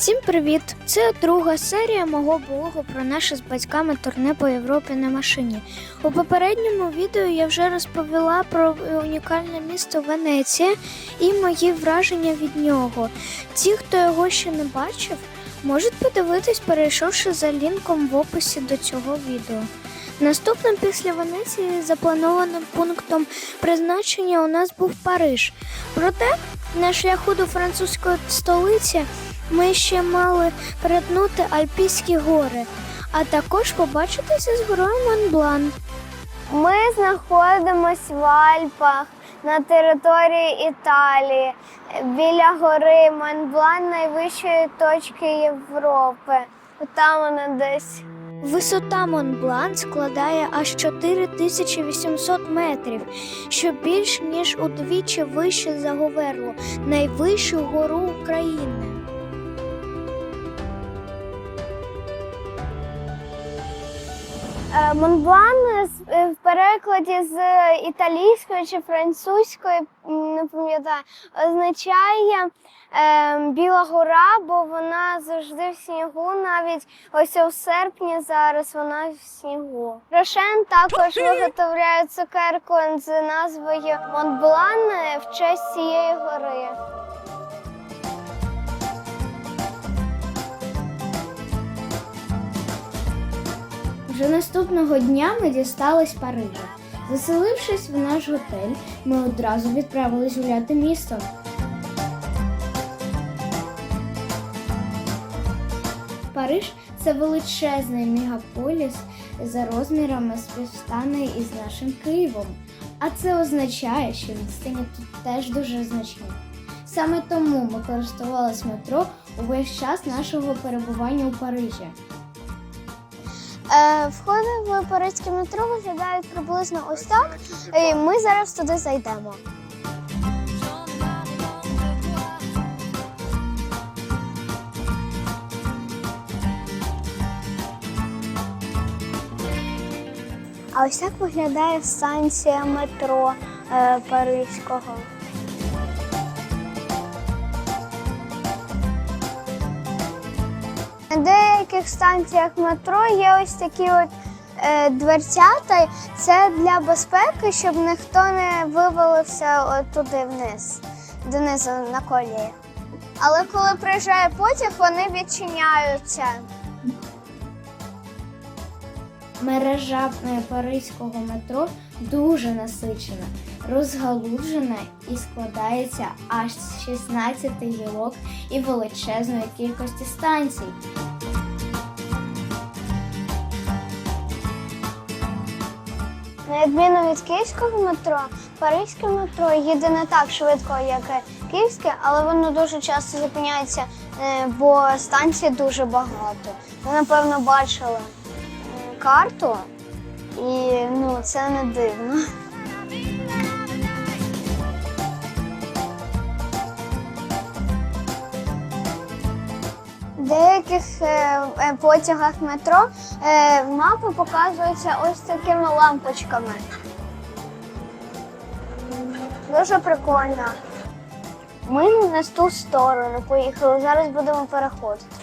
Всім привіт! Це друга серія мого блогу про наше з батьками турне по Європі на машині. У попередньому відео я вже розповіла про унікальне місто Венеція і мої враження від нього. Ті, хто його ще не бачив, можуть подивитись, перейшовши за лінком в описі до цього відео. Наступним після Венеції запланованим пунктом призначення у нас був Париж. Проте на шляху до французької столиці ми ще мали перетнути Альпійські гори, а також побачитися з горою Монблан. Ми знаходимось в Альпах на території Італії біля гори Монблан, найвищої точки Європи. Там вона десь. Висота Монблан складає аж 4800 метрів, що більш ніж удвічі вище за Говерло, найвищу гору України. Монблан з- е, в перекладі з італійської чи французької, не пам'ятаю, означає е, Біла гора, бо вона завжди в снігу, навіть ось у серпні зараз вона в снігу. Рошен також виготовляє цукерку з назвою Монблан е, в честь цієї гори. Вже наступного дня ми дістались Парижа. Заселившись в наш готель, ми одразу відправились гуляти містом. Париж це величезний мегаполіс за розмірами співстаний із нашим Києвом. А це означає, що відстані тут теж дуже значні. Саме тому ми користувалися метро увесь час нашого перебування у Парижі. Е, входи в паризьке метро виглядають приблизно ось так. І ми зараз туди зайдемо. А ось так виглядає станція метро е, Паризького. На деяких станціях метро є ось такі от е, дверцята. Це для безпеки, щоб ніхто не вивалився туди вниз, донизу на колії. Але коли приїжджає потяг, вони відчиняються. Мережа е, паризького метро дуже насичена, розгалуджена і складається аж з 16 гілок і величезної кількості станцій. На відміну від київського метро, паризьке метро їде не так швидко, як київське, але воно дуже часто зупиняється, е, бо станцій дуже багато. Ви, напевно, бачили е, карту, і ну, це не дивно. В деяких е, е, потягах метро е, мапи показуються ось такими лампочками. Дуже прикольно. Ми з ту сторону поїхали, зараз будемо переходити.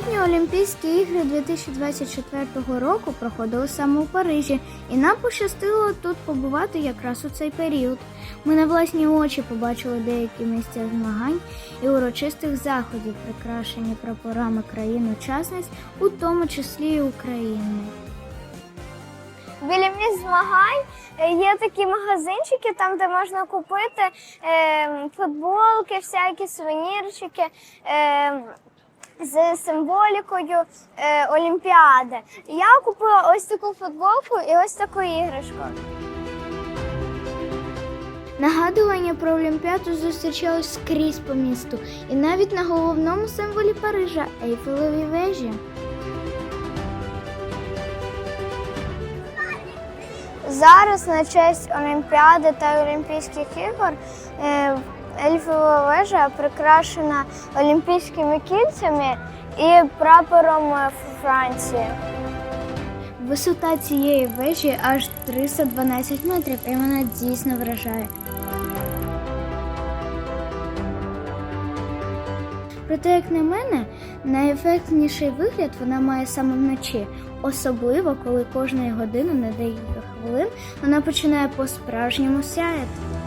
Літні Олімпійські ігри 2024 року проходили саме у Парижі, і нам пощастило тут побувати якраз у цей період. Ми на власні очі побачили деякі місця змагань і урочистих заходів, прикрашені прапорами країн-учасниць, у тому числі і України. Біля місць змагань е, є такі магазинчики, там де можна купити е, футболки, всякі сувенірчики. Е, з символікою е, Олімпіади. Я купила ось таку футболку і ось таку іграшку. Нагадування про Олімпіаду зустрічалось скрізь по місту, і навіть на головному символі Парижа Ейфелевій вежі. Зараз на честь Олімпіади та Олімпійських ігор е, Ельфова вежа прикрашена олімпійськими кільцями і прапором е, Франції. Висота цієї вежі аж 312 метрів, і вона дійсно вражає. Проте, як на мене, найефектніший вигляд вона має саме вночі, особливо коли кожної години на декілька хвилин вона починає по-справжньому сяяти.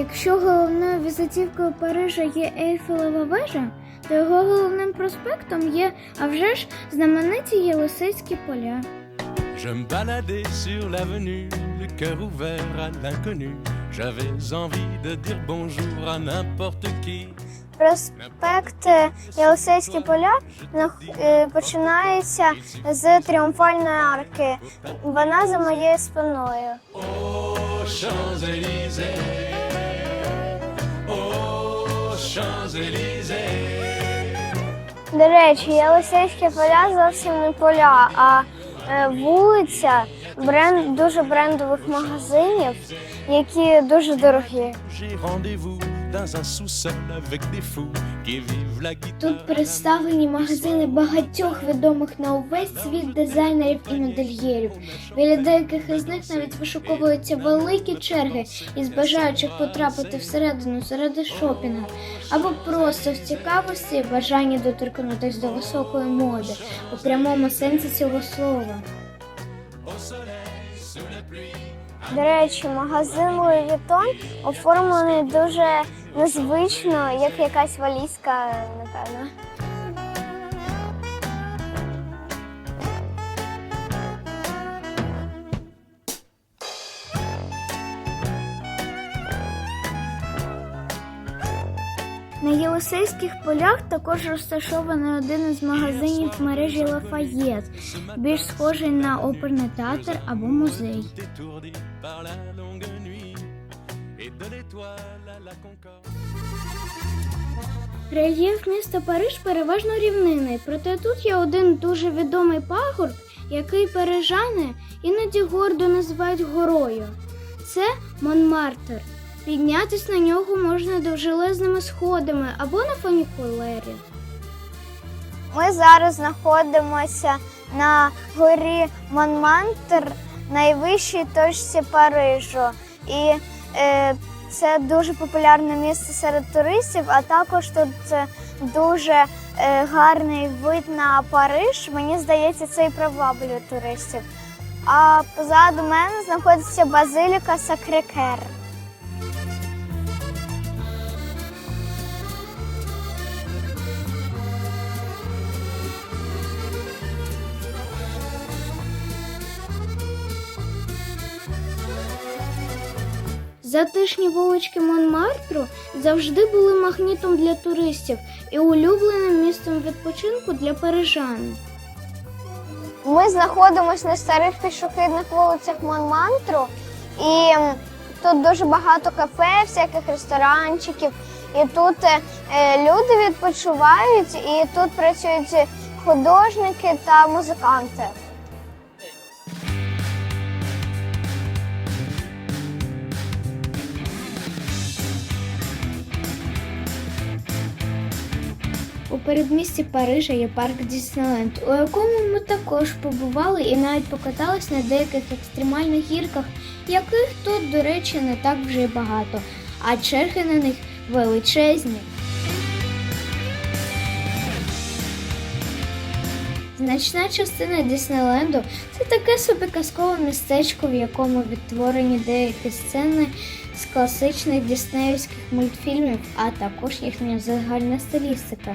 Якщо головною візитівкою Парижа є Ейфелева вежа, то його головним проспектом є, а вже ж знамениті Єлисейські поля. Je me baladais sur l'avenue, le cœur ouvert à l'inconnu. J'avais envie de dire bonjour à n'importe qui. Проспект е, Єлисейські поля е, починається з тріумфальної арки. Вона за моєю спиною. Champs-Élysées, Champs-Élysées. До речі, Єлисейські поля зовсім не поля, а е, вулиця бренд, дуже брендових магазинів, які дуже дорогі. Dans un sous-sol avec des fous qui vivent la guitare. Тут представлені магазини багатьох відомих на увесь світ дизайнерів і модельєрів. Біля деяких із них навіть вишуковуються великі черги із бажаючих потрапити всередину заради шопінгу, або просто в цікавості і бажанні доторкнутися до високої моди у прямому сенсі цього слова. До речі, магазин Louis Vuitton оформлений дуже незвично, як якась валізка, напевно. На Єлисейських полях також розташований один із магазинів мережі Лафаєт, більш схожий на оперний театр або музей. Рельєф міста Париж переважно рівнинний, проте тут є один дуже відомий пагорб, який парижани іноді гордо називають горою. Це Монмартр. Піднятись на нього можна довжелезними сходами або на фунікулері. Ми зараз знаходимося на горі Монмартр, найвищій точці Парижу. І е, це дуже популярне місце серед туристів, а також тут е, дуже е, гарний вид на Париж. Мені здається, це і приваблює туристів. А позаду мене знаходиться базиліка Сакрикер. Затишні вулички Монмартру завжди були магнітом для туристів і улюбленим місцем відпочинку для парижан. Ми знаходимося на старих пішохідних вулицях Монмартру, і тут дуже багато кафе, всяких ресторанчиків. І тут е, люди відпочивають, і тут працюють художники та музиканти. У передмісті Парижа є парк Діснейленд, у якому ми також побували і навіть покатались на деяких екстремальних гірках, яких тут, до речі, не так вже й багато, а черги на них величезні. Значна частина Діснейленду це таке собі казкове містечко, в якому відтворені деякі сцени з класичних діснеївських мультфільмів, а також їхня загальна стилістика.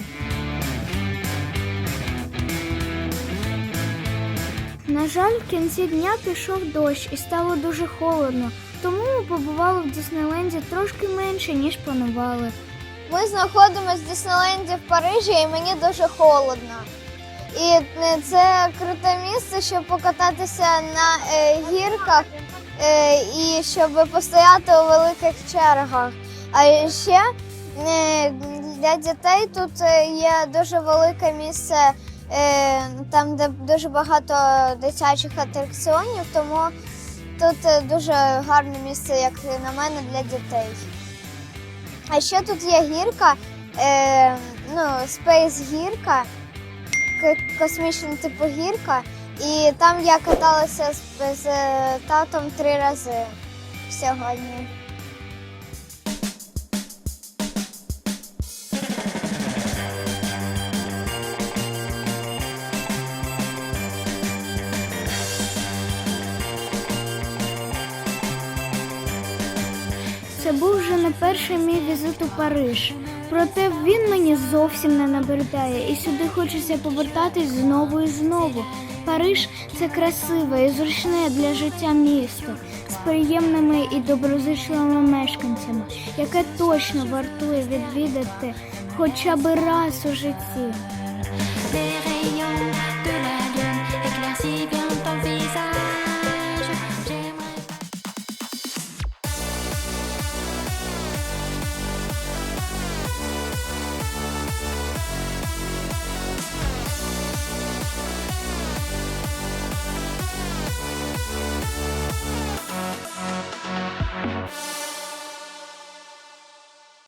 На жаль, в кінці дня пішов дощ і стало дуже холодно, тому ми побували в Діснейленді трошки менше, ніж планували. Ми знаходимося в Діснейленді в Парижі, і мені дуже холодно. І е, це круте місце, щоб покататися на е, гірках і щоб постояти у великих чергах. А ще е, для дітей тут е, є дуже велике місце, е, там, де дуже багато дитячих атракціонів, тому тут е, дуже гарне місце, як на мене, для дітей. А ще тут є гірка, е, ну, Space гірка, к- космічна типу гірка. І там я каталася з, з е, татом три рази сьогодні. Це був вже не перший мій візит у Париж. Проте він мені зовсім не набридає, і сюди хочеться повертатись знову і знову. Париж це красиве і зручне для життя місто з приємними і доброзичливими мешканцями, яке точно вартує відвідати хоча б раз у житті.